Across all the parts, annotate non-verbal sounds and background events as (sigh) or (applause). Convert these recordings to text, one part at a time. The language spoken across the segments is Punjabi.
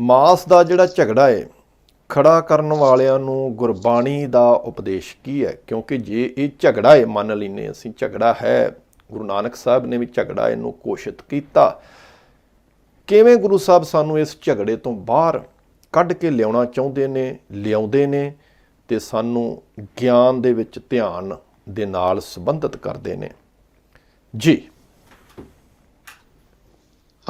ਮਾਸ ਦਾ ਜਿਹੜਾ ਝਗੜਾ ਹੈ ਖੜਾ ਕਰਨ ਵਾਲਿਆਂ ਨੂੰ ਗੁਰਬਾਣੀ ਦਾ ਉਪਦੇਸ਼ ਕੀ ਹੈ? ਕਿਉਂਕਿ ਜੇ ਇਹ ਝਗੜਾ ਹੈ ਮੰਨ ਲੈਨੇ ਅਸੀਂ ਝਗੜਾ ਹੈ, ਗੁਰੂ ਨਾਨਕ ਸਾਹਿਬ ਨੇ ਵੀ ਝਗੜਾ ਇਹਨੂੰ ਘੋਸ਼ਿਤ ਕੀਤਾ। ਕਿਵੇਂ ਗੁਰੂ ਸਾਹਿਬ ਸਾਨੂੰ ਇਸ ਝਗੜੇ ਤੋਂ ਬਾਹਰ ਕੱਢ ਕੇ ਲਿਆਉਣਾ ਚਾਹੁੰਦੇ ਨੇ, ਲਿਆਉਂਦੇ ਨੇ ਤੇ ਸਾਨੂੰ ਗਿਆਨ ਦੇ ਵਿੱਚ ਧਿਆਨ ਦੇ ਨਾਲ ਸੰਬੰਧਿਤ ਕਰਦੇ ਨੇ? ਜੀ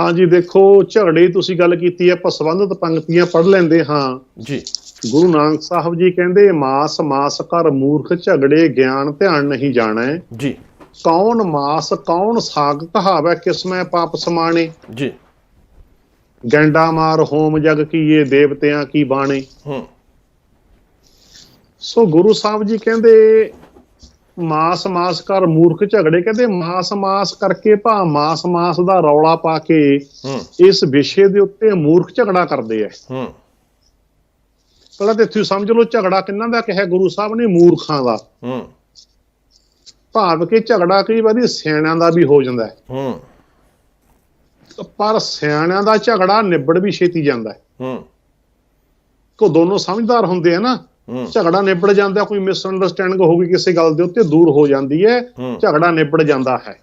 ਹਾਂਜੀ ਦੇਖੋ ਝਗੜੇ ਤੁਸੀਂ ਗੱਲ ਕੀਤੀ ਹੈ ਆਪਾਂ ਸੰਬੰਧਿਤ ਪੰਕਤੀਆਂ ਪੜ੍ਹ ਲੈਂਦੇ ਹਾਂ। ਜੀ। ਗੁਰੂ ਨਾਨਕ ਸਾਹਿਬ ਜੀ ਕਹਿੰਦੇ ਮਾਸ ਮਾਸ ਕਰ ਮੂਰਖ ਝਗੜੇ ਗਿਆਨ ਧਿਆਨ ਨਹੀਂ ਜਾਣੈ। ਜੀ। ਕੌਣ ਮਾਸ ਕੌਣ ਸਾਗ ਕਹਾਵੈ ਕਿਸਮੈ ਪਾਪ ਸਮਾਣੇ। ਜੀ। ਗੈਂਡਾ ਮਾਰ ਹੋਮ ਜਗ ਕੀਏ ਦੇਵਤਿਆਂ ਕੀ ਬਾਣੇ। ਹੂੰ। ਸੋ ਗੁਰੂ ਸਾਹਿਬ ਜੀ ਕਹਿੰਦੇ ਮਾਸ ਮਾਸ ਕਰ ਮੂਰਖ ਝਗੜੇ ਕਹਿੰਦੇ ਮਾਸ ਮਾਸ ਕਰਕੇ ਭਾ ਮਾਸ ਮਾਸ ਦਾ ਰੌਲਾ ਪਾ ਕੇ ਇਸ ਵਿਸ਼ੇ ਦੇ ਉੱਤੇ ਮੂਰਖ ਝਗੜਾ ਕਰਦੇ ਐ। ਹੂੰ। ਪਹਿਲਾਂ ਤੇ ਤੁਸੀਂ ਸਮਝ ਲਓ ਝਗੜਾ ਕਿੰਨਾ ਦਾ ਕਿਹਾ ਗੁਰੂ ਸਾਹਿਬ ਨੇ ਮੂਰਖਾਂ ਦਾ। ਹੂੰ। ਭਾਵ ਕਿ ਝਗੜਾ ਕਈ ਵਾਰੀ ਸਿਆਣਿਆਂ ਦਾ ਵੀ ਹੋ ਜਾਂਦਾ ਹੈ ਹੂੰ। ਪਰ ਸਿਆਣਿਆਂ ਦਾ ਝਗੜਾ ਨਿਬੜ ਵੀ ਛੇਤੀ ਜਾਂਦਾ ਹੈ ਹੂੰ। ਕੋ ਦੋਨੋਂ ਸਮਝਦਾਰ ਹੁੰਦੇ ਆ ਨਾ। ਝਗੜਾ ਨਿਬੜ ਜਾਂਦਾ ਕੋਈ ਮਿਸ ਅੰਡਰਸਟੈਂਡਿੰਗ ਹੋ ਗਈ ਕਿਸੇ ਗੱਲ ਦੇ ਉੱਤੇ ਦੂਰ ਹੋ ਜਾਂਦੀ ਹੈ ਝਗੜਾ ਨਿਬੜ ਜਾਂਦਾ ਹੈ।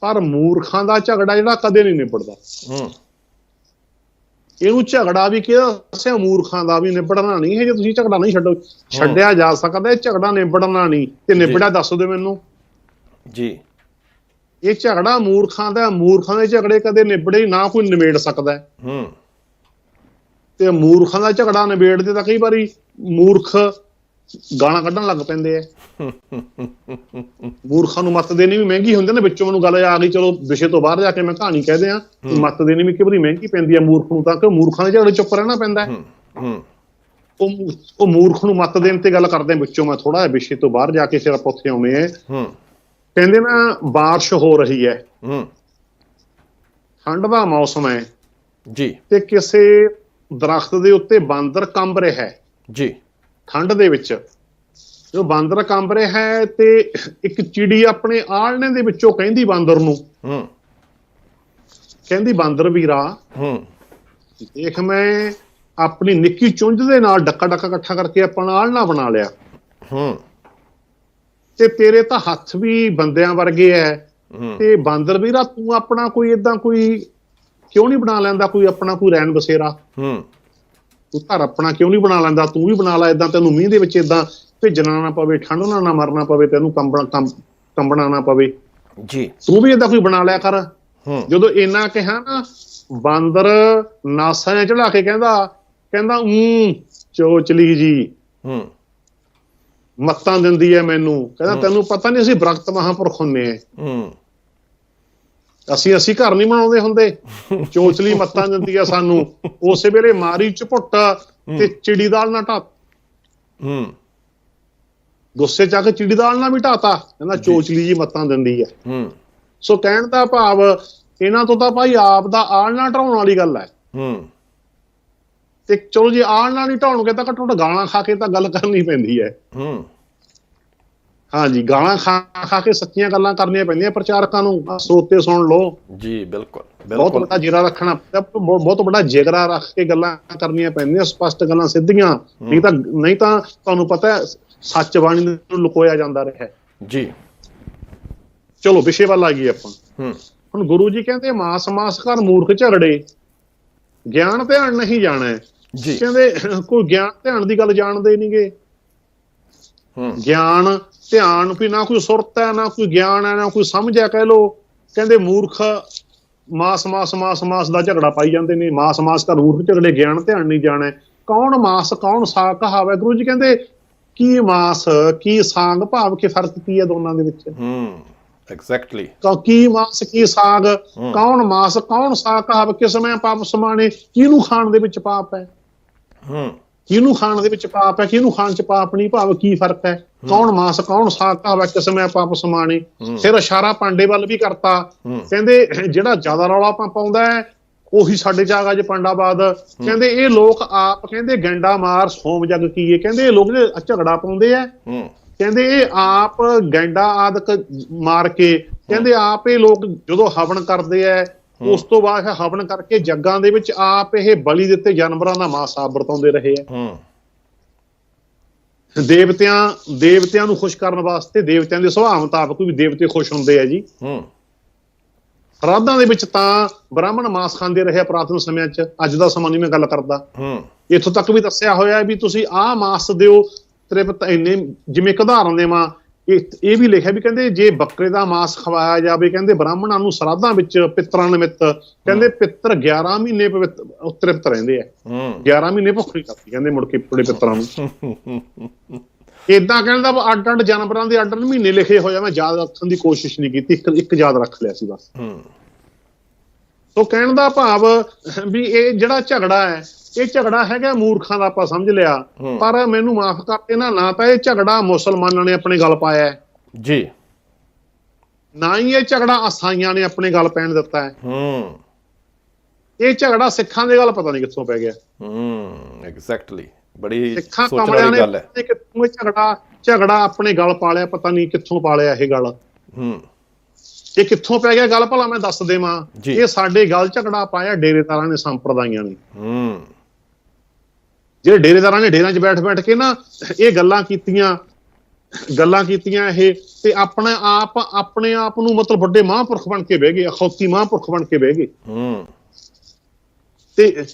ਪਰ ਮੂਰਖਾਂ ਦਾ ਝਗੜਾ ਜਿਹੜਾ ਕਦੇ ਨਹੀਂ ਨਿਬੜਦਾ। ਇਹਨੂੰ ਝਗੜਾ ਵੀ ਕਿਹਾ ਸੇ ਮੂਰਖਾਂ ਦਾ ਵੀ ਨਿਬੜਨਾ ਨਹੀਂ ਹੈ ਜੇ ਤੁਸੀਂ ਝਗੜਾ ਨਹੀਂ ਛੱਡੋ ਛੱਡਿਆ ਜਾ ਸਕਦਾ ਇਹ ਝਗੜਾ ਨਿਬੜਨਾ ਨਹੀਂ। ਤੇ ਨਿਬੜਿਆ ਦੱਸ ਦਿਓ ਮੈਨੂੰ। ਜੀ। ਇਹ ਝਗੜਾ ਮੂਰਖਾਂ ਦਾ। ਮੂਰਖਾਂ ਦੇ ਝਗੜੇ ਕਦੇ ਨਿਬੜੇ ਨਾ ਕੋਈ ਨਿਬੇੜ ਸਕਦਾ ਹੈ। ਤੇ ਮੂਰਖਾਂ ਦਾ ਝਗੜਾ ਨਿਬੇੜਦੇ ਤਾਂ ਕਈ ਵਾਰੀ ਮੂਰਖ ਗਾਲਾਂ ਕੱਢਣ ਲੱਗ ਪੈਂਦੇ ਆ। ਮੂਰਖਾਂ ਨੂੰ ਮੱਤ ਦੇਣੀ ਵੀ ਮਹਿੰਗੀ ਹੁੰਦੀ ਨੇ ਵਿੱਚੋਂ ਮੈਨੂੰ ਗੱਲ ਆ ਗਈ ਚਲੋ ਵਿਸ਼ੇ ਤੋਂ ਬਾਹਰ ਜਾ ਕੇ ਮੈਂ ਕਹਾਣੀ ਕਹਿ ਦਿਆਂ ਕਿ ਮੱਤ ਦੇਣੀ ਵੀ ਕਈ ਵਾਰੀ ਮਹਿੰਗੀ ਪੈਂਦੀ ਆ ਮੂਰਖ ਨੂੰ ਤਾਂ ਕਿ ਮੂਰਖਾਂ ਦੇ ਝਗੜੇ ਚੁੱਪ ਰਹਿਣਾ ਪੈਂਦਾ ਉਹ ਮੂਰਖ ਨੂੰ ਮੱਤ ਦੇਣ ਤੇ ਗੱਲ ਕਰਦੇ ਆ ਵਿੱਚੋਂ ਮੈਂ ਥੋੜਾ ਜਿਹਾ ਵਿਸ਼ੇ ਤੋਂ ਬਾਹਰ ਜਾ ਕੇ ਫਿਰ ਆਪਾਂ ਉੱਥੇ ਆਉਣੇ ਆ ਹੂੰ। ਕਹਿੰਦੇ ਨਾ ਬਾਰਿਸ਼ ਹੋ ਰਹੀ ਹੂੰ। ਠੰਡ ਦਾ ਮੌਸਮ ਹੈ। ਜੀ। ਤੇ ਕਿਸੇ ਦਰਖਤ ਦੇ ਉੱਤੇ ਬਾਂਦਰ ਕੰਬ ਰਿਹਾ ਹੈ। ਜੀ। ਠੰਡ ਦੇ ਵਿੱਚ ਜਦੋਂ ਬਾਂਦਰ ਕੰਬ ਰਿਹਾ ਹੈ ਤੇ ਇੱਕ ਚਿੜੀ ਆਪਣੇ ਆਲਣੇ ਦੇ ਵਿੱਚੋਂ ਕਹਿੰਦੀ ਬਾਂਦਰ ਨੂੰ ਹੂੰ। ਕਹਿੰਦੀ ਬਾਂਦਰ ਵੀਰਾ ਹੂੰ। ਦੇਖ ਮੈਂ ਆਪਣੀ ਨਿੱਕੀ ਚੁੰਝ ਦੇ ਨਾਲ ਡੱਕਾ ਡੱਕਾ ਇਕੱਠਾ ਕਰਕੇ ਆਪਣਾ ਆਲਣਾ ਬਣਾ ਲਿਆ। ਹੂੰ। ਤੇ ਤੇਰੇ ਤਾਂ ਹੱਥ ਵੀ ਬੰਦਿਆਂ ਵਰਗੇ ਐ। ਹੂੰ। ਤੇ ਬਾਂਦਰ ਵੀਰਾ ਤੂੰ ਆਪਣਾ ਕੋਈ ਇਦਾਂ ਕੋਈ ਕਿਉਂ ਨਹੀਂ ਬਣਾ ਲੈਂਦਾ ਕੋਈ ਆਪਣਾ ਕੋਈ ਰੈਣ ਬਸੇਰਾ ਹੂੰ। ਤੂੰ ਘਰ ਆਪਣਾ ਕਿਉਂ ਨਹੀਂ ਬਣਾ ਲੈਂਦਾ? ਤੂੰ ਵੀ ਬਣਾ ਲੈ ਇਦਾਂ ਤੈਨੂੰ ਮੀਂਹ ਦੇ ਵਿੱਚ ਇਦਾਂ ਭਿੱਜਣਾ ਨਾ ਪਵੇ ਠੰਡ ਨਾਲ ਨਾ ਮਰਨਾ ਪਵੇ ਤੈਨੂੰ ਕੰਬਣਾ ਕੰਬ- ਕੰਬਣਾ ਨਾ ਪਵੇ। ਜੀ। ਤੂੰ ਵੀ ਇਦਾਂ ਕੋਈ ਬਣਾ ਲਿਆ ਕਰ। ਹੂੰ। ਜਦੋਂ ਇੰਨਾ ਕਿਹਾ ਨਾ ਬਾਂਦਰ ਨਾਸਾਂ ਚੜਾ ਕੇ ਕਹਿੰਦਾ ਕਹਿੰਦਾ ਉਂ ਚੋਚਲੀ ਜੀ ਹੂੰ। ਮੱਤਾਂ ਦਿੰਦੀ ਐ ਮੈਨੂੰ। ਕਹਿੰਦਾ ਤੈਨੂੰ ਪਤਾ ਨਹੀਂ ਅਸੀਂ ਬ੍ਰਖਤ ਮਹਾਂਪੁਰਖ ਹੁੰਨੇ ਆ। ਹੂੰ। ਅਸੀਂ ਅਸੀਂ ਘਰ ਨਹੀਂ ਬਣਾਉਂਦੇ ਹੁੰਦੇ। ਚੋਚਲੀ (laughs) ਮੱਤਾਂ ਦਿੰਦੀ ਆ ਸਾਨੂੰ। ਉਸੇ ਵੇਲੇ ਮਾਰੀ ਝਪੁੱਟ ਤੇ ਚਿੜੀ ਦਾਲ ਨਾ ਢਾ ਹੂੰ। ਗੁੱਸੇ ਚ ਆ ਕੇ ਚਿੜੀ ਦਾਲ ਨਾ ਵੀ ਢਾਤਾ ਕਹਿੰਦਾ ਚੋਚਲੀ ਜੀ ਮੱਤਾਂ ਦਿੰਦੀ ਆ। ਹੂੰ। ਸੋ ਕਹਿਣ ਦਾ ਭਾਵ ਇਹਨਾਂ ਤੋਂ ਤਾਂ ਭਾਈ ਆਪ ਦਾ ਆਲ ਨਾ ਢਾਉਣ ਵਾਲੀ ਗੱਲ ਹੈ। ਹੂੰ। ਤੇ ਚਲੋ ਜੇ ਆਲ ਨਾਲ ਨਹੀਂ ਢਾਉਣਗੇ ਤਾਂ ਘੱਟੋ ਘੱਟ ਗਾਲਾਂ ਖਾ ਕੇ ਤਾਂ ਗੱਲ ਕਰਨੀ ਪੈਂਦੀ ਹੈ। ਹੂੰ। ਹਾਂਜੀ ਗਾਲਾਂ ਖਾ ਖਾ ਕੇ ਸੱਚੀਆਂ ਗੱਲਾਂ ਕਰਨੀਆਂ ਪੈਂਦੀਆਂ ਪ੍ਰਚਾਰਕਾਂ ਨੂੰ। ਸਰੋਤੇ ਸੁਣ ਲਓ। ਜੀ ਬਿਲਕੁਲ ਬਹੁਤ ਵੱਡਾ ਜਿਗਰਾ ਰੱਖਣਾ ਬਹੁਤ ਵੱਡਾ ਜਿਗਰਾ ਰੱਖ ਕੇ ਗੱਲਾਂ ਕਰਨੀਆਂ ਪੈਂਦੀਆਂ ਸਪਸ਼ਟ ਗੱਲਾਂ ਸਿੱਧੀਆਂ। ਨਹੀਂ ਤਾਂ ਨਹੀਂ ਤਾਂ ਤੁਹਾਨੂੰ ਪਤਾ ਹੈ ਸੱਚ ਬਾਣੀ ਨੂੰ ਲੁਕੋਇਆ ਜਾਂਦਾ ਰਿਹਾ। ਜੀ। ਚਲੋ ਵਿਸ਼ੇ ਵੱਲ ਆ ਗਈ ਆਪਾਂ। ਹੂੰ। ਹੁਣ ਗੁਰੂ ਜੀ ਕਹਿੰਦੇ ਮਾਸ ਮਾਸ ਕਰ ਮੂਰਖ ਝਗੜੇ। ਗਿਆਨ ਧਿਆਨ ਨਹੀਂ ਜਾਣਾ। ਜੀ। ਕਹਿੰਦੇ ਕੋਈ ਗਿਆਨ ਧਿਆਨ ਦੀ ਗੱਲ ਜਾਣਦੇ ਨਹੀਂਗੇ ਗਿਆਨ ਧਿਆਨ ਵੀ ਨਾ ਕੋਈ ਸੁਰਤ ਹੈ ਨਾ ਕੋਈ ਗਿਆਨ ਹੈ ਨਾ ਕੋਈ ਸਮਝ ਹੈ ਕਹਿ ਲੋ ਕਹਿੰਦੇ ਮੂਰਖ ਮਾਸ ਮਾਸ ਮਾਸ ਮਾਸ ਦਾ ਝਗੜਾ ਪਾਈ ਜਾਂਦੇ ਨੇ। ਮਾਸ ਮਾਸ ਦਾ ਮੂਰਖ ਝਗੜੇ ਗਿਆਨ ਧਿਆਨ ਨਹੀਂ ਜਾਣਾ ਕੌਣ ਮਾਸ ਕੌਣ ਸਾਗ ਕਹਾਵੇ? ਗੁਰੂ ਜੀ ਕਹਿੰਦੇ ਕੀ ਮਾਸ ਕੀ ਸਾਗ ਭਾਵ ਕੇ ਫ਼ਰਕ ਕੀ ਹੈ ਦੋਨਾਂ ਦੇ ਵਿੱਚ? ਹੂੰ ਐਗਜ਼ੈਕਟਲੀ ਕ- ਕੀ ਮਾਸ ਕੀ ਸਾਗ? ਕੌਣ ਮਾਸ ਕੌਣ ਸਾਗ ਕਹਾਵੇ? ਕਿਸ ਮੈਂ ਪਾਪ ਸਮਾਣੇ? ਕਿਹਨੂੰ ਖਾਣ ਦੇ ਵਿੱਚ ਪਾਪ ਹੈ? ਹੂੰ। ਕਿਹਨੂੰ ਖਾਣ ਦੇ ਵਿੱਚ ਪਾਪ ਹੈ ਕਿਹਨੂੰ ਖਾਣ ਚ ਪਾਪ ਨਹੀਂ ਭਾਵ ਕੀ ਫ਼ਰਕ ਹੈ? ਕੌਣ ਮਾਸ ਕੌਣ ਸਾਗ ਕਹਾਵੇ ਕਿਸ ਮੈਂ ਪਾਪ ਸਮਾਣੇ। ਫਿਰ ਇਸ਼ਾਰਾ ਪਾਂਡੇ ਵੱਲ ਵੀ ਕਰਤਾ। ਹੂੰ। ਕਹਿੰਦੇ ਜਿਹੜਾ ਜ਼ਿਆਦਾ ਰੌਲਾ ਪਾਉਂਦਾ ਹੈ ਉਹੀ ਸਾਡੇ ਆਗਾ ਜੇ ਪਾਂਡਾਬਾਦ। ਕਹਿੰਦੇ ਇਹ ਲੋਕ ਆਪ ਕਹਿੰਦੇ ਗੈਂਡਾ ਮਾਰ ਸੋਮ ਜਗ ਕੀਏ ਕਹਿੰਦੇ ਇਹ ਲੋਕ ਝਗੜਾ ਪਾਉਂਦੇ ਆ। ਹੂੰ। ਕਹਿੰਦੇ ਇਹ ਆਪ ਗੈਂਡਾ ਆਦਿਕ ਮਾਰ ਕੇ ਕਹਿੰਦੇ ਆਪ ਇਹ ਲੋਕ ਜਦੋਂ ਹਵਨ ਕਰਦੇ ਆ ਉਸ ਤੋਂ ਬਾਅਦ ਹਵਨ ਕਰਕੇ ਜੱਗਾਂ ਦੇ ਵਿੱਚ ਆਪ ਇਹ ਬਲੀ ਦਿੱਤੇ ਜਾਨਵਰਾਂ ਦਾ ਮਾਸ ਆਪ ਵਰਤਾਉਂਦੇ ਰਹੇ ਆ। ਹੂੰ। ਦੇਵਤਿਆਂ ਦੇਵਤਿਆਂ ਨੂੰ ਖੁਸ਼ ਕਰਨ ਵਾਸਤੇ ਦੇਵਤਿਆਂ ਦੇ ਸੁਭਾਅ ਮੁਤਾਬਕ ਵੀ ਦੇਵਤੇ ਖੁਸ਼ ਹੁੰਦੇ ਆ ਜੀ। ਹੂੰ। ਸ਼ਰਾਧਾਂ ਦੇ ਵਿੱਚ ਤਾਂ ਬ੍ਰਾਹਮਣ ਮਾਸ ਖਾਂਦੇ ਰਹੇ ਆ ਪੁਰਾਤਨ ਸਮਿਆਂ 'ਚ ਅੱਜ ਦਾ ਸਮਾਂ ਨਹੀਂ ਮੈਂ ਗੱਲ ਕਰਦਾ। ਹੂੰ। ਇੱਥੋਂ ਤੱਕ ਵੀ ਦੱਸਿਆ ਹੋਇਆ ਵੀ ਤੁਸੀਂ ਆਹ ਮਾਸ ਦਿਓ ਤ੍ਰਿਪਤ ਇੰਨੇ ਜਿਵੇਂ ਉਦਾਹਰਨ ਦੇਵਾਂ ਇਹ ਇਹ ਵੀ ਲਿਖਿਆ ਵੀ ਕਹਿੰਦੇ ਜੇ ਬੱਕਰੇ ਦਾ ਮਾਸ ਖਵਾਇਆ ਜਾਵੇ ਕਹਿੰਦੇ ਬ੍ਰਾਹਮਣਾਂ ਨੂੰ ਸ਼ਰਾਧਾਂ ਵਿੱਚ ਪਿੱਤਰਾਂ ਨਿਮਿਤ ਕਹਿੰਦੇ ਪਿੱਤਰ 11 ਮਹੀਨੇ ਪਵਿੱਤ ਉਹ ਤ੍ਰਿਪਤ ਰਹਿੰਦੇ ਆ। ਹੂੰ। 11 ਮਹੀਨੇ ਭੁੱਖ ਕਰਦੀ ਕਹਿੰਦੇ ਮੁੜ ਕੇ ਪੜੇ ਪਿੱਤਰਾਂ ਨੂੰ। ਇਦਾਂ ਕਹਿੰਦਾ ਅੱਡ ਅੱਡ ਜਾਨਵਰਾਂ ਦੇ ਅੱਡ ਅੱਡ ਮਹੀਨੇ ਲਿਖੇ ਹੋਏ ਆ ਮੈਂ ਯਾਦ ਰੱਖਣ ਦੀ ਕੋਸ਼ਿਸ਼ ਨਹੀਂ ਕੀਤੀ ਇੱਕ ਇੱਕ ਯਾਦ ਰੱਖ ਲਿਆ ਸੀ ਬਸ। ਹੂੰ। ਸੋ ਕਹਿਣ ਦਾ ਭਾਵ ਵੀ ਇਹ ਜਿਹੜਾ ਝਗੜਾ ਹੈ ਇਹ ਝਗੜਾ ਹੈਗਾ ਮੂਰਖਾਂ ਦਾ ਆਪਾਂ ਸਮਝ ਲਿਆ। ਪਰ ਮੈਨੂੰ ਮਾਫ ਕਰ ਦੇਣਾ ਨਾ ਤਾਂ ਇਹ ਝਗੜਾ ਮੁਸਲਮਾਨਾਂ ਨੇ ਆਪਣੇ ਗੱਲ ਪਾਇਆ ਹੈ, ਜੀ। ਨਾ ਹੀ ਇਹ ਝਗੜਾ ਅਸਾਈਆਂ ਨੇ ਆਪਣੇ ਗੱਲ ਪੈਣ ਦਿੱਤਾ ਹੈ। ਹੂੰ। ਇਹ ਝਗੜਾ ਸਿੱਖਾਂ ਦੇ ਗੱਲ ਪਤਾ ਨਹੀਂ ਕਿੱਥੋਂ ਪੈ ਗਿਆ। ਹੂੰ ਐਗਜ਼ੈਕਟਲੀ ਬੜੀ ਸੋਚਣ ਵਾਲੀ ਨੇ ਗੱਲ ਹੈ। ਨੀ ਕਿੱਥੋਂ ਇਹ ਝਗੜਾ ਝਗੜਾ ਆਪਣੇ ਗੱਲ ਪਾਲਿਆ ਪਤਾ ਨਹੀਂ ਕਿੱਥੋਂ ਪਾਲਿਆ ਇਹ ਗੱਲ। ਹੂੰ। ਇਹ ਕਿੱਥੋਂ ਪੈ ਗਿਆ ਗੱਲ ਭਲਾ ਮੈਂ ਦੱਸ ਦੇਵਾਂ। ਇਹ ਸਾਡੇ ਗੱਲ ਝਗੜਾ ਪਾਇਆ ਡੇਰੇਦਾਰਾਂ ਨੇ ਸੰਪਰਦਾਇਆਂ ਨੇ। ਹੂੰ। ਜਿਹੜੇ ਡੇਰੇਦਾਰਾਂ ਨੇ ਡੇਰਿਆਂ 'ਚ ਬੈਠ ਬੈਠ ਕੇ ਨਾ ਇਹ ਗੱਲਾਂ ਕੀਤੀਆਂ ਗੱਲਾਂ ਕੀਤੀਆਂ ਇਹ ਤੇ ਆਪਣੇ ਆਪ ਆਪਣੇ ਆਪ ਨੂੰ ਮਤਲਬ ਵੱਡੇ ਮਹਾਂਪੁਰਖ ਬਣ ਕੇ ਬਹਿ ਗਏ ਅਖੌਤੀ ਮਹਾਂਪੁਰਖ ਬਣ ਕੇ ਬਹਿ ਗਏ। ਹੂੰ। ਤੇ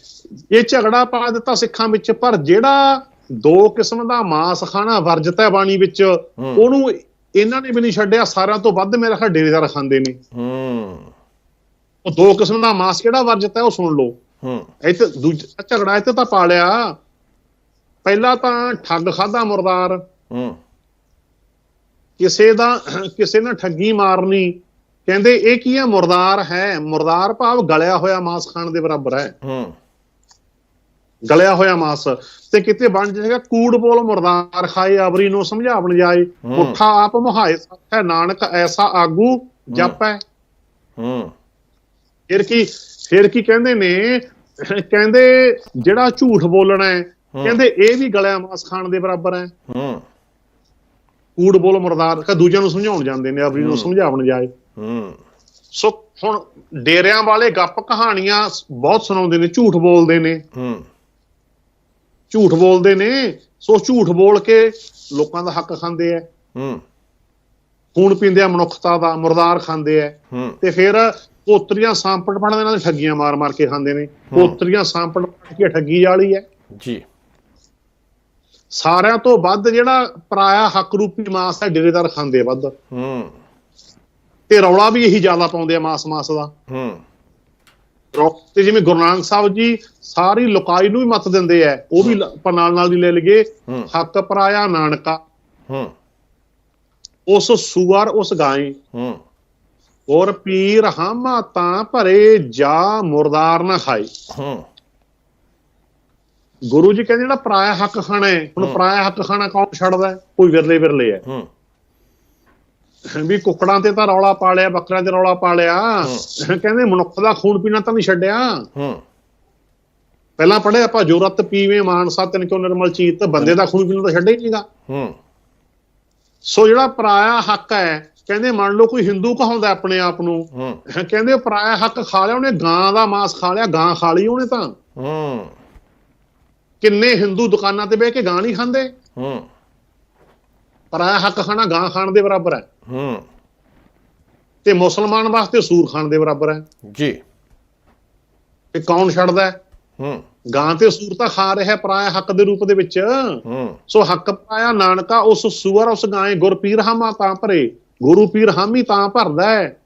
ਇਹ ਝਗੜਾ ਪਾ ਦਿੱਤਾ ਸਿੱਖਾਂ ਵਿੱਚ ਪਰ ਜਿਹੜਾ ਦੋ ਕਿਸਮ ਦਾ ਮਾਸ ਖਾਣਾ ਵਰਜਿਤ ਹੈ ਬਾਣੀ ਵਿੱਚ ਉਹਨੂੰ ਇਹਨਾਂ ਨੇ ਵੀ ਨਹੀਂ ਛੱਡਿਆ ਸਾਰਿਆਂ ਤੋਂ ਵੱਧ ਮੇਰਾ ਖਿਆਲ ਡੇਰੇਦਾਰ ਖਾਂਦੇ ਨੇ। ਹੂੰ। ਉਹ ਦੋ ਕਿਸਮ ਦਾ ਮਾਸ ਕਿਹੜਾ ਵਰਜਿਤ ਹੈ ਉਹ ਸੁਣ ਲਓ। ਹੂੰ। ਇੱਥੇ ਦੂਜਾ ਝਗੜਾ ਇੱਥੇ ਤਾਂ ਪਾ ਲਿਆ। ਪਹਿਲਾਂ ਤਾਂ ਠੱਗ ਖਾਦਾ ਮੁਰਦਾਰ। ਹੂੰ। ਕਿਸੇ ਦਾ ਕਿਸੇ ਨੇ ਠੱਗੀ ਮਾਰਨੀ ਕਹਿੰਦੇ ਇਹ ਕੀ ਹੈ ਮੁਰਦਾਰ ਹੈ। ਮੁਰਦਾਰ ਭਾਵ ਗਲਿਆ ਹੋਇਆ ਮਾਸ ਖਾਣ ਦੇ ਬਰਾਬਰ ਹੈ। ਹੂੰ। ਗਲਿਆ ਹੋਇਆ ਮਾਸ। ਤੇ ਕਿਤੇ ਬਣ ਜਾਏਗਾ ਕੂੜ ਬੋਲ ਮੁਰਦਾਰ ਖਾਏ ਆਵਰੀ ਨੂੰ ਸਮਝਾਵਣ ਜਾਏ। ਪੁੱਠਾ ਆਪ ਮੁਹਾਏ ਹੈ ਨਾਨਕ ਐਸਾ ਆਗੂ ਜਪ। ਹੈ ਹੂੰ। ਫਿਰ ਕੀ ਫਿਰ ਕੀ ਕਹਿੰਦੇ ਨੇ? ਕਹਿੰਦੇ ਜਿਹੜਾ ਝੂਠ ਬੋਲਣਾ ਹੈ ਕਹਿੰਦੇ ਇਹ ਵੀ ਗਲਿਆ ਮਾਸ ਖਾਣ ਦੇ ਬਰਾਬਰ ਹੈ। ਹੂੰ। ਕੂੜ ਬੋਲ ਮੁਰਦਾਰ ਕਾ ਦੂਜਿਆਂ ਨੂੰ ਸਮਝਾਉਣ ਜਾਂਦੇ ਨੇ ਆਵਰੀ ਨੂੰ ਸਮਝਾਵਣ ਜਾਏ। ਹੂੰ। ਸੋ ਹੁਣ ਡੇਰਿਆਂ ਵਾਲੇ ਗੱਪ ਕਹਾਣੀਆਂ ਬਹੁਤ ਸੁਣਾਉਂਦੇ ਨੇ ਝੂਠ ਬੋਲਦੇ ਨੇ। ਹੂੰ। ਝੂਠ ਬੋਲਦੇ ਨੇ ਸੋ ਝੂਠ ਬੋਲ ਕੇ ਲੋਕਾਂ ਦਾ ਹੱਕ ਖਾਂਦੇ ਆ। ਹੂੰ। ਖੂਨ ਪੀਂਦੇ ਆ ਮਨੁੱਖਤਾ ਦਾ ਮੁਰਦਾਰ ਖਾਂਦੇ ਹੂੰ। ਤੇ ਫਿਰ ਪੋਤਰੀਆਂ ਸਾਂਪੜ ਪੜਨ ਦੇ ਨਾਲ ਠੱਗੀਆਂ ਮਾਰ ਮਾਰ ਕੇ ਖਾਂਦੇ ਨੇ। ਪੋਤਰੀਆਂ ਸਾਂਪੜ ਪੜ ਕੇ ਠੱਗੀ ਵਾਲੀ ਹੈ। ਜੀ। ਸਾਰਿਆਂ ਤੋਂ ਵੱਧ ਜਿਹੜਾ ਪਰਾਇਆ ਹੱਕ ਰੂਪੀ ਮਾਸ ਹੈ ਡੇਰੇਦਾਰ ਖਾਂਦੇ ਆ ਵੱਧ। ਹੂੰ। ਤੇ ਰੌਲਾ ਵੀ ਇਹੀ ਜ਼ਿਆਦਾ ਪਾਉਂਦੇ ਆ ਮਾਸ ਮਾਸ ਦਾ। ਹੂੰ। ਤੇ ਜਿਵੇਂ ਗੁਰੂ ਨਾਨਕ ਸਾਹਿਬ ਜੀ ਸਾਰੀ ਲੋਕਾਈ ਨੂੰ ਵੀ ਮਤ ਦਿੰਦੇ ਆ ਉਹ ਵੀ ਆਪਾਂ ਨਾਲ ਨਾਲ ਦੀ ਲੈ ਲਈਏ। ਹੱਕ ਪਰਾਇਆ ਨਾਨਕਾ। ਹੂੰ। ਉਸ ਸੁਵਰ ਉਸ ਗਾਏ ਹੂੰ। ਔਰ ਪੀਰ ਹਾਮਾ ਤਾਂ ਭਰੇ ਜਾ ਮੁਰਦਾਰ ਨਾ ਖਾਏ ਹੂੰ। ਗੁਰੂ ਜੀ ਕਹਿੰਦੇ ਜਿਹੜਾ ਪਰਾਇਆ ਹੱਕ ਖਾਣਾ ਹੈ ਹੁਣ ਪਰਾਇਆ ਹੱਕ ਖਾਣਾ ਕੌਣ ਛੱਡਦਾ? ਕੋਈ ਵਿਰਲੇ ਵਿਰਲੇ ਹੈ। ਹੂੰ। ਵੀ ਕੁੱਕੜਾਂ ਤੇ ਤਾਂ ਰੌਲਾ ਪਾ ਲਿਆ ਬੱਕਰਿਆਂ ਤੇ ਰੌਲਾ ਪਾ ਲਿਆ। ਕਹਿੰਦੇ ਮਨੁੱਖ ਦਾ ਖੂਨ ਪੀਣਾ ਤਾਂ ਨਹੀਂ ਛੱਡਿਆ। ਹੂੰ। ਪਹਿਲਾਂ ਪੜ੍ਹੇ ਆਪਾਂ ਜੋਰਤ ਪੀਵੇਂ ਮਾਨਸਾ ਤਿਨ ਕਿਉ ਨਿਰਮਲ ਚੀਤ ਬੰਦੇ ਦਾ ਖੂਨ ਪੀਣਾ ਤਾਂ ਛੱਡੇ ਹੀ ਨਹੀਂਗਾ। ਹੂੰ। ਸੋ ਜਿਹੜਾ ਪਰਾਇਆ ਹੱਕ ਹੈ ਕਹਿੰਦੇ ਮੰਨ ਲਓ ਕੋਈ ਹਿੰਦੂ ਕਹਾਉਂਦਾ ਆਪਣੇ ਆਪ ਨੂੰ ਕਹਿੰਦੇ ਪਰਾਇਆ ਹੱਕ ਖਾ ਲਿਆ ਉਹਨੇ ਗਾਂ ਦਾ ਮਾਸ ਖਾ ਲਿਆ ਗਾਂ ਖਾ ਲਈ ਉਹਨੇ ਤਾਂ। ਹੂੰ। ਕਿੰਨੇ ਹਿੰਦੂ ਦੁਕਾਨਾਂ ਤੇ ਬਹਿ ਕੇ ਗਾਂ ਨਹੀਂ ਖਾਂਦੇ? ਹੂੰ। ਪਰਾਇਆ ਹੱਕ ਖਾਣਾ ਗਾਂ ਖਾਣ ਦੇ ਬਰਾਬਰ ਹੈ। ਹੂੰ। ਤੇ ਮੁਸਲਮਾਨ ਵਾਸਤੇ ਸੂਰ ਖਾਣ ਦੇ ਬਰਾਬਰ ਹੈ। ਜੀ। ਤੇ ਕੌਣ ਛੱਡਦਾ ਹੈ? ਹੂੰ। ਗਾਂ ਤੇ ਸੂਰ ਤਾਂ ਖਾ ਰਿਹਾ ਪਰਾਇਆ ਹੱਕ ਦੇ ਰੂਪ ਦੇ ਵਿੱਚ। ਹੂੰ। ਸੋ ਹੱਕ ਪਾਇਆ ਨਾਨਕਾ ਉਸ ਸੂਰ ਉਸ ਗਾਂ ਗੁਰ ਪੀਰ ਹਾਮਾ ਤਾਂ ਭਰੇ। ਗੁਰੂ ਪੀਰ ਹਾਮੀ ਤਾਂ ਭਰਦਾ ਹੈ।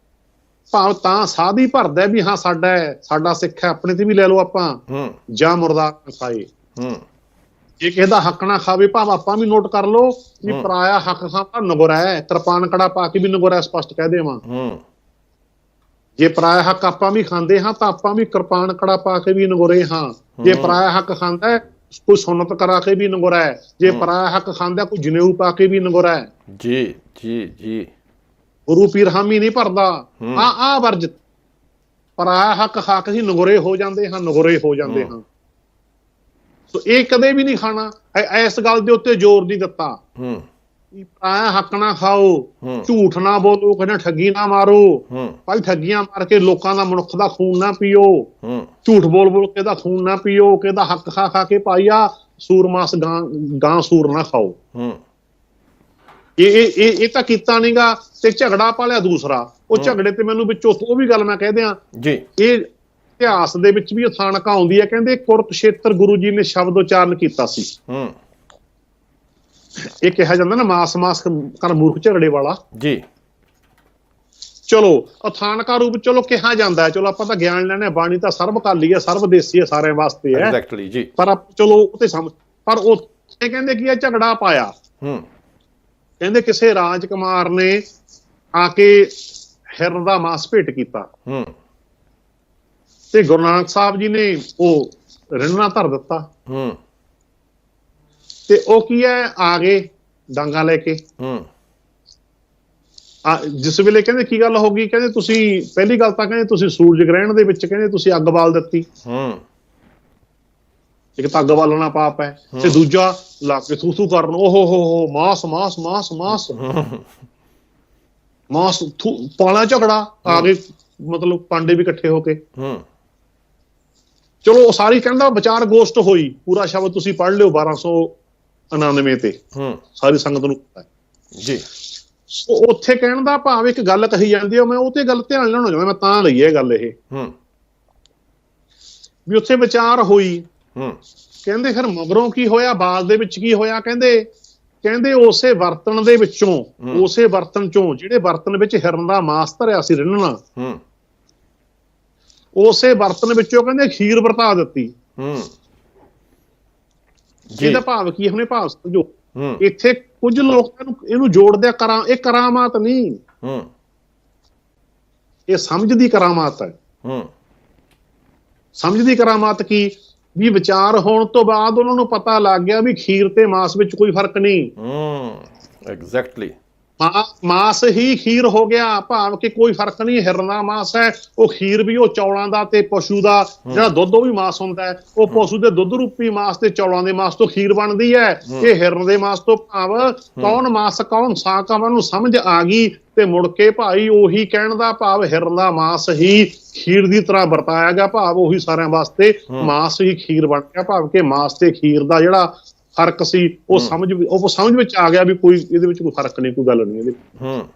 ਭਾਵ ਤਾਂ ਸਾਦੀ ਭਰਦਾ ਵੀ ਹਾਂ ਸਾਡਾ ਹੈ ਸਾਡਾ ਸਿੱਖ ਹੈ ਆਪਣੇ ਤੇ ਵੀ ਲੈ ਲਓ ਆਪਾਂ। ਹੂੰ। ਜਾਂ ਮੁਰਦਾ ਖਾਏ। ਹੂੰ। ਜੇ ਕਿਸੇ ਦਾ ਹੱਕ ਨਾ ਖਾਵੇ ਭਾਵ ਆਪਾਂ ਵੀ ਨੋਟ ਕਰ ਲਓ ਵੀ ਪਰਾਇਆ ਹੱਕ ਖਾਣਾ ਨਗੁਰਾ ਹੈ ਕਿਰਪਾਨ ਕੜਾ ਪਾ ਕੇ ਵੀ ਨਗੁਰਾ ਸਪਸ਼ਟ ਕਹਿ ਦੇਵਾਂ। ਹੂੰ। ਜੇ ਪਰਾਇਆ ਹੱਕ ਆਪਾਂ ਵੀ ਖਾਂਦੇ ਹਾਂ ਤਾਂ ਆਪਾਂ ਵੀ ਕਿਰਪਾਨ ਕੜਾ ਪਾ ਕੇ ਵੀ ਨਗੁਰੇ ਹਾਂ। ਜੇ ਪਰਾਇਆ ਹੱਕ ਖਾਂਦਾ ਹੈ ਕੋਈ ਸੁਨਤ ਕਰਾ ਕੇ ਵੀ ਨਗੁਰਾ ਹੈ। ਜੇ ਪਰਾਇਆ ਹੱਕ ਖਾਂਦਾ ਕੋਈ ਜਨੇਊ ਪਾ ਕੇ ਵੀ ਨਗੁਰਾ ਹੈ। ਜੀ ਜੀ ਜੀ। ਗੁਰੂ ਪੀਰ ਹਾਮੀ ਨਹੀਂ ਭਰਦਾ। ਆ ਆ ਵਰਜ। ਪਰਾਇਆ ਹੱਕ ਖਾ ਕੇ ਹੀ ਨਗੁਰੇ ਹੋ ਜਾਂਦੇ ਹਾਂ ਨਗੁਰੇ ਹੋ ਜਾਂਦੇ ਹਾਂ। ਸੋ ਇਹ ਕਦੇ ਵੀ ਨਹੀਂ ਖਾਣਾ। ਇਸ ਗੱਲ ਦੇ ਉੱਤੇ ਜ਼ੋਰ ਨਹੀਂ ਦਿੱਤਾ। ਹੂੰ। ਆਇਆ ਹੱਕ ਨਾ ਖਾਓ ਝੂਠ ਨਾ ਬੋਲੋ ਕਹਿੰਦਾ ਠੱਗੀ ਨਾ ਮਾਰੋ। ਹੂੰ। ਭਾਈ ਠੱਗੀਆਂ ਮਾਰ ਕੇ ਲੋਕਾਂ ਦਾ ਮਨੁੱਖ ਦਾ ਖੂਨ ਨਾ ਪੀਓ। ਹੂੰ। ਝੂਠ ਬੋਲ ਬੋਲ ਕੇ ਦਾ ਖੂਨ ਨਾ ਪੀਓ ਕਿਹਦਾ ਹੱਕ ਖਾ ਖਾ ਕੇ ਪਾਈਆ ਸੂਰਮਾਸ ਗਾਂ ਗਾਂ ਸੂਰ ਨਾ ਖਾਓ। ਹੂੰ। ਇਹ ਇਹ ਇਹ ਤਾਂ ਕੀਤਾ ਨਹੀਂਗਾ ਤੇ ਝਗੜਾ ਪਾਲਿਆ ਦੂਸਰਾ। ਉਹ ਝਗੜੇ ਤੇ ਮੈਨੂੰ ਵਿੱਚੋਂ ਉਹ ਵੀ ਗੱਲ ਮੈਂ ਕਹਿ ਦਿਆਂ। ਜੀ। ਇਹ ਇਤਿਹਾਸ ਦੇ ਵਿੱਚ ਵੀ ਉਥਾਨਕਾ ਆਉਂਦੀ ਹੈ। ਕਹਿੰਦੇ ਕੁਰਕਸ਼ੇਤਰ ਗੁਰੂ ਜੀ ਨੇ ਸ਼ਬਦ ਉਚਾਰਨ ਕੀਤਾ ਸੀ। ਹੂੰ। ਇਹ ਕਿਹਾ ਜਾਂਦਾ ਨਾ ਮਾਸ ਮਾਸ ਕਰ ਮੂਰਖ ਝਗੜੇ ਵਾਲਾ। ਜੀ। ਚਲੋ ਅਥਾਨਕਾ ਰੂਪ ਚਲੋ ਕਿਹਾ ਜਾਂਦਾ ਚਲੋ ਆਪਾਂ ਤਾਂ ਗਿਆਨ ਲੈਣਾ ਬਾਣੀ ਤਾਂ ਸਰਬਕਾਲੀ ਹੈ ਸਰਬਦੇਸੀ ਹੈ ਸਾਰਿਆਂ ਵਾਸਤੇ ਹੈ। ਐਗਜ਼ੈਕਟਲੀ ਜੀ। ਪਰ ਚਲੋ ਉਹ ਤੇ ਸਮਝ ਪਰ ਉੱਥੇ ਕਹਿੰਦੇ ਕੀ ਹੈ ਝਗੜਾ ਪਾਇਆ। ਹੂੰ। ਕਹਿੰਦੇ ਕਿਸੇ ਰਾਜਕੁਮਾਰ ਨੇ ਆ ਕੇ ਹਿਰਨ ਦਾ ਮਾਸ ਭੇਟ ਕੀਤਾ। ਹੂੰ। ਤੇ ਗੁਰੂ ਨਾਨਕ ਸਾਹਿਬ ਜੀ ਨੇ ਉਹ ਰਿੰਨਾ ਧਰ ਦਿੱਤਾ। ਹੂੰ। ਤੇ ਉਹ ਕੀ ਹੈ? ਆ ਗਏ ਡਾਂਗਾ ਲੈ ਕੇ। ਹੂੰ। ਜਿਸ ਵੇਲੇ ਕਹਿੰਦੇ ਕੀ ਗੱਲ ਹੋ ਗਈ? ਕਹਿੰਦੇ ਤੁਸੀਂ ਪਹਿਲੀ ਗੱਲ ਤਾਂ ਕਹਿੰਦੇ ਤੁਸੀਂ ਸੂਰਜ ਗ੍ਰਹਿਣ ਦੇ ਵਿੱਚ ਕਹਿੰਦੇ ਤੁਸੀਂ ਅੱਗ ਬਾਲ ਦਿੱਤੀ। ਹੂੰ। ਇੱਕ ਤਾਂ ਅੱਗ ਬਾਲਣਾ ਪਾਪ ਹੈ। ਤੇ ਦੂਜਾ ਲਾ ਕੇ ਥੂ ਥੂ ਕਰਨ। ਓਹ ਹੋ ਹੋ ਮਾਸ ਮਾਸ ਮਾਸ ਮਾਸ। ਮਾਸ ਪਾਲਾ ਝਗੜਾ। ਆ ਗਏ ਮਤਲਬ ਪਾਂਡੇ ਵੀ ਇਕੱਠੇ ਹੋ ਕੇ। ਹੂੰ। ਚਲੋ ਉਹ ਸਾਰੀ ਕਹਿੰਦਾ ਵਿਚਾਰ ਗੋਸ਼ਟ ਹੋਈ। ਪੂਰਾ ਸ਼ਬਦ ਤੁਸੀਂ ਪੜ੍ਹ ਲਿਓ 1299 ਤੇ। ਹੂੰ। ਸਾਰੀ ਸੰਗਤ ਨੂੰ ਪਤਾ ਹੈ। ਜੀ। ਸੋ ਉੱਥੇ ਕਹਿਣ ਦਾ ਭਾਵ ਇੱਕ ਗੱਲ ਕਹੀ ਜਾਂਦੀ ਹੈ ਮੈਂ ਉਹ ਤੇ ਗੱਲ ਧਿਆਨ ਲੈਣ ਹੋ ਮੈਂ ਤਾਂ ਲਈ ਇਹ ਗੱਲ ਇਹ। ਹੂੰ। ਵੀ ਉੱਥੇ ਵਿਚਾਰ ਹੋਈ। ਹੂੰ। ਕਹਿੰਦੇ ਫਿਰ ਮਗਰੋਂ ਕੀ ਹੋਇਆ? ਬਾਅਦ ਦੇ ਵਿੱਚ ਕੀ ਹੋਇਆ? ਕਹਿੰਦੇ ਕਹਿੰਦੇ ਉਸੇ ਬਰਤਨ ਦੇ ਵਿੱਚੋਂ ਹੂੰ। ਉਸੇ ਬਰਤਨ ਚੋਂ ਜਿਹੜੇ ਬਰਤਨ ਵਿੱਚ ਹਿਰਨ ਦਾ ਮਾਸ ਧਰਿਆ ਸੀ ਰਿੰਨਣਾ ਹੂੰ। ਉਸੇ ਬਰਤਨ ਵਿੱਚੋਂ ਕਹਿੰਦੇ ਖੀਰ ਵਰਤਾ ਦਿੱਤੀ। ਹੂੰ। ਜੀ। ਇਹਦਾ ਭਾਵ ਕੀ ਹੁਣੇ ਭਾਵ ਸਮਝੋ। ਇੱਥੇ ਕੁਝ ਲੋਕ ਇਹਨੂੰ ਇਹਨੂੰ ਜੋੜਦੇ ਕਰਾਂ ਇਹ ਕਰਾਮਾਤ ਨਹੀਂ। ਹੂੰ। ਇਹ ਸਮਝ ਦੀ ਕਰਾਮਾਤ ਹੈ। ਹੂੰ। ਸਮਝ ਦੀ ਕਰਾਮਾਤ ਕੀ? ਵੀ ਵਿਚਾਰ ਹੋਣ ਤੋਂ ਬਾਅਦ ਉਹਨਾਂ ਨੂੰ ਪਤਾ ਲੱਗ ਗਿਆ ਵੀ ਖੀਰ ਤੇ ਮਾਸ ਵਿੱਚ ਕੋਈ ਫ਼ਰਕ ਨਹੀਂ। ਹੂੰ। ਐਗਜ਼ੈਕਟਲੀ ਮਾਸ ਹੀ ਖੀਰ ਹੋ ਗਿਆ ਭਾਵ ਕਿ ਕੋਈ ਫ਼ਰਕ ਨਹੀਂ ਹਿਰਨ ਮਾਸ ਹੈ ਉਹ ਖੀਰ ਵੀ ਉਹ ਚੌਲਾਂ ਦਾ ਤੇ ਪਸ਼ੂ ਦਾ ਜਿਹੜਾ ਦੁੱਧ ਉਹ ਵੀ ਮਾਸ ਹੁੰਦਾ ਹੈ ਉਹ ਪਸ਼ੂ ਦੇ ਦੁੱਧ ਰੂਪੀ ਮਾਸ ਤੇ ਚੌਲਾਂ ਦੇ ਮਾਸ ਤੋਂ ਖੀਰ ਬਣਦੀ ਹੈ ਇਹ ਹਿਰਨ ਦੇ ਮਾਸ ਤੋਂ ਭਾਵ ਕੌਣ ਮਾਸ ਕੌਣ ਸਾਕਾਵਾਂ ਨੂੰ ਸਮਝ ਆ ਗਈ ਤੇ ਮੁੜ ਕੇ ਭਾਈ ਉਹੀ ਕਹਿਣ ਦਾ ਭਾਵ ਹਿਰਨ ਦਾ ਮਾਸ ਹੀ ਖੀਰ ਦੀ ਤਰ੍ਹਾਂ ਵਰਤਾਇਆ ਗਿਆ ਭਾਵ ਉਹੀ ਸਾਰਿਆਂ ਵਾਸਤੇ ਮਾਸ ਹੀ ਖੀਰ ਬਣ ਗਿਆ ਭਾਵ ਕਿ ਮਾਸ ਤੇ ਖੀਰ ਦਾ ਜਿਹੜਾ ਫ਼ਰਕ ਸੀ ਉਹ ਸਮਝ ਉਹ ਸਮਝ ਵਿੱਚ ਆ ਗਿਆ ਵੀ ਕੋਈ ਇਹਦੇ ਵਿੱਚ ਕੋਈ ਫ਼ਰਕ ਨਹੀਂ ਕੋਈ ਗੱਲ ਨਹੀਂ ਇਹਦੇ ਹੂੰ।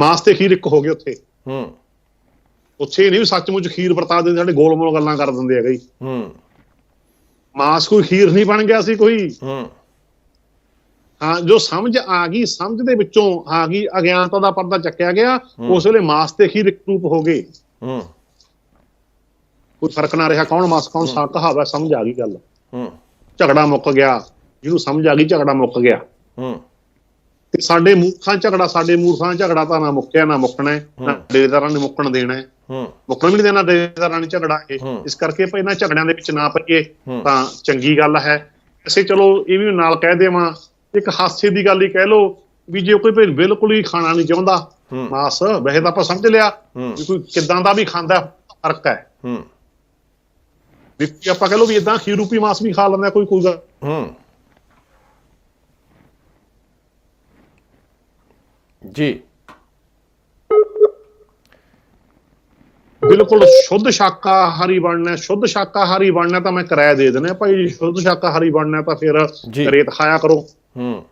ਮਾਸ ਤੇ ਖੀਰ ਇੱਕ ਹੋ ਗਏ ਉੱਥੇ। ਹੂੰ। ਉੱਥੇ ਨਹੀਂ ਸੱਚਮੁੱਚ ਖੀਰ ਵਰਤਾ ਦਿੰਦੇ ਸਾਡੇ ਗੋਲ ਮੋਲ ਗੱਲਾਂ ਕਰ ਦਿੰਦੇ ਹੈਗੇ। ਹੂੰ। ਮਾਸ ਕੋਈ ਖੀਰ ਨਹੀਂ ਬਣ ਗਿਆ ਸੀ ਕੋਈ। ਹੂੰ। ਹਾਂ ਜੋ ਸਮਝ ਆ ਗਈ ਸਮਝ ਦੇ ਵਿੱਚੋਂ ਆ ਗਈ ਅਗਿਆਨਤਾ ਦਾ ਪਰਦਾ ਚੱਕਿਆ ਗਿਆ ਉਸ ਵੇਲੇ ਮਾਸ ਤੇ ਖੀਰ ਇੱਕ ਰੂਪ ਹੋ ਗਏ। ਹੂੰ। ਕੋਈ ਫ਼ਰਕ ਨਾ ਰਿਹਾ ਕੌਣ ਮਾਸ ਕੌਣ ਸਾ ਕਹਾਵਾ ਸਮਝ ਆ ਗਈ ਗੱਲ। ਹੂੰ। ਝਗੜਾ ਮੁੱਕ ਗਿਆ ਜਿਹਨੂੰ ਸਮਝ ਆ ਗਈ ਝਗੜਾ ਮੁੱਕ ਗਿਆ ਹੂੰ ਤੇ ਸਾਡੇ ਮੂਰਖਾਂ ਝਗੜਾ ਸਾਡੇ ਮੂਰਖਾਂ ਝਗੜਾ ਤਾਂ ਨਾ ਮੁੱਕਿਆ ਨਾ ਮੁੱਕਣਾ ਨਾ ਡੇਰੇਦਾਰਾਂ ਨੇ ਮੁੱਕਣ ਦੇਣਾ ਹੈ। ਮੁੱਕਣ ਵੀ ਨਹੀਂ ਦੇਣਾ ਡੇਰੇਦਾਰਾਂ ਨੇ ਝਗੜਾ। ਇਸ ਕਰਕੇ ਭਈ ਇਹਨਾਂ ਝਗੜਿਆਂ ਦੇ ਵਿੱਚ ਨਾ ਪਈਏ। ਤਾਂ ਚੰਗੀ ਗੱਲ ਹੈ ਅਸੀਂ ਚਲੋ ਇਹ ਵੀ ਨਾਲ ਕਹਿ ਦੇਵਾਂ ਇੱਕ ਹਾਸੇ ਦੀ ਗੱਲ ਹੀ ਕਹਿ ਲਓ ਵੀ ਜੇ ਕੋਈ ਭਈ ਬਿਲਕੁਲ ਹੀ ਖਾਣਾ ਨਹੀਂ ਚਾਹੁੰਦਾ। ਮਾਸ ਵੈਸੇ ਤਾਂ ਆਪਾਂ ਸਮਝ ਲਿਆ। ਵੀ ਕੋਈ ਕਿਦਾਂ ਦਾ ਵੀ ਖਾਂਦਾ ਫ਼ਰਕ ਹੈ ਹੂੰ ਕੀ ਆਪਾਂ ਕਹ ਲਓ ਵੀ ਇਦਾਂ ਖੀਰ ਰੂਪੀ ਮਾਸ ਵੀ ਖਾ ਲੈਂਦਾ ਕੋਈ ਕੋਈ ਗੱਲ ਹੂੰ। ਜੀ। ਬਿਲਕੁਲ ਸ਼ੁੱਧ ਸ਼ਾਕਾਹਾਰੀ ਬਣਨਾ ਹੈ, ਸ਼ੁੱਧ ਸ਼ਾਕਾਹਾਰੀ ਬਣਨਾ ਤਾਂ ਮੈਂ ਕਿਰਾਇਆ ਦੇ ਦੇਣਾ ਭਾਈ ਸ਼ੁੱਧ ਸ਼ਾਕਾਹਾਰੀ ਬਣਨਾ ਤਾਂ ਫਿਰ। ਰੇਤ ਖਾਇਆ ਕਰੋ। ਹੂੰ।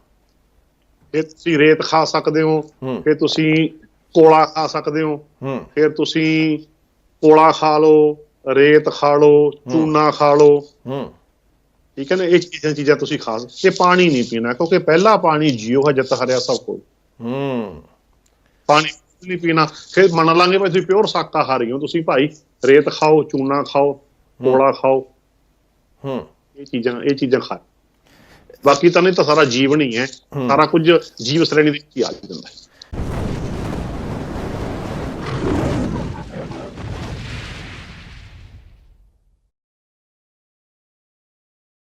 ਫਿਰ ਤੁਸੀਂ ਰੇਤ ਖਾ ਸਕਦੇ ਹੋ। ਫਿਰ ਤੁਸੀਂ ਕੋਲਾ ਖਾ ਸਕਦੇ ਹੋ। ਹੂੰ। ਫਿਰ ਤੁਸੀਂ ਕੋਲਾ ਖਾ ਲਓ ਰੇਤ ਖਾ ਲਓ ਚੂਨਾ ਖਾ ਲਓ। ਹੂੰ। ਠੀਕ ਹੈ ਨਾ? ਇਹ ਚੀਜ਼ਾਂ ਚੀਜ਼ਾਂ ਤੁਸੀਂ ਖਾ ਤੇ ਪਾਣੀ ਨਹੀਂ ਪੀਣਾ ਕਿਉਂਕਿ ਪਹਿਲਾ ਪਾਣੀ ਜੀਓ ਹੈ ਜਤ ਹਰਿਆ ਸਭ ਕੋ ਹੂੰ। ਪਾਣੀ ਨਹੀਂ ਪੀਣਾ। ਫਿਰ ਮੰਨ ਲਾਂਗੇ ਭਾਈ ਤੁਸੀਂ ਪਿਓਰ ਸ਼ਾਕਾਹਾਰੀ ਹੋ ਤੁਸੀਂ ਭਾਈ ਰੇਤ ਖਾਓ ਚੂਨਾ ਖਾਓ ਕੋਲਾ ਖਾਓ। ਹੂੰ। ਇਹ ਚੀਜ਼ਾਂ ਇਹ ਚੀਜ਼ਾਂ ਖਾ ਬਾਕੀ ਤਾਂ ਨਹੀਂ ਤਾਂ ਸਾਰਾ ਜੀਵਨ ਹੀ। ਹੈ। ਸਾਰਾ ਕੁਝ ਜੀਵ ਸ਼੍ਰੇਣੀ ਦੇ ਵਿੱਚ ਹੀ ਆ ਜਾਂਦਾ ਹੈ।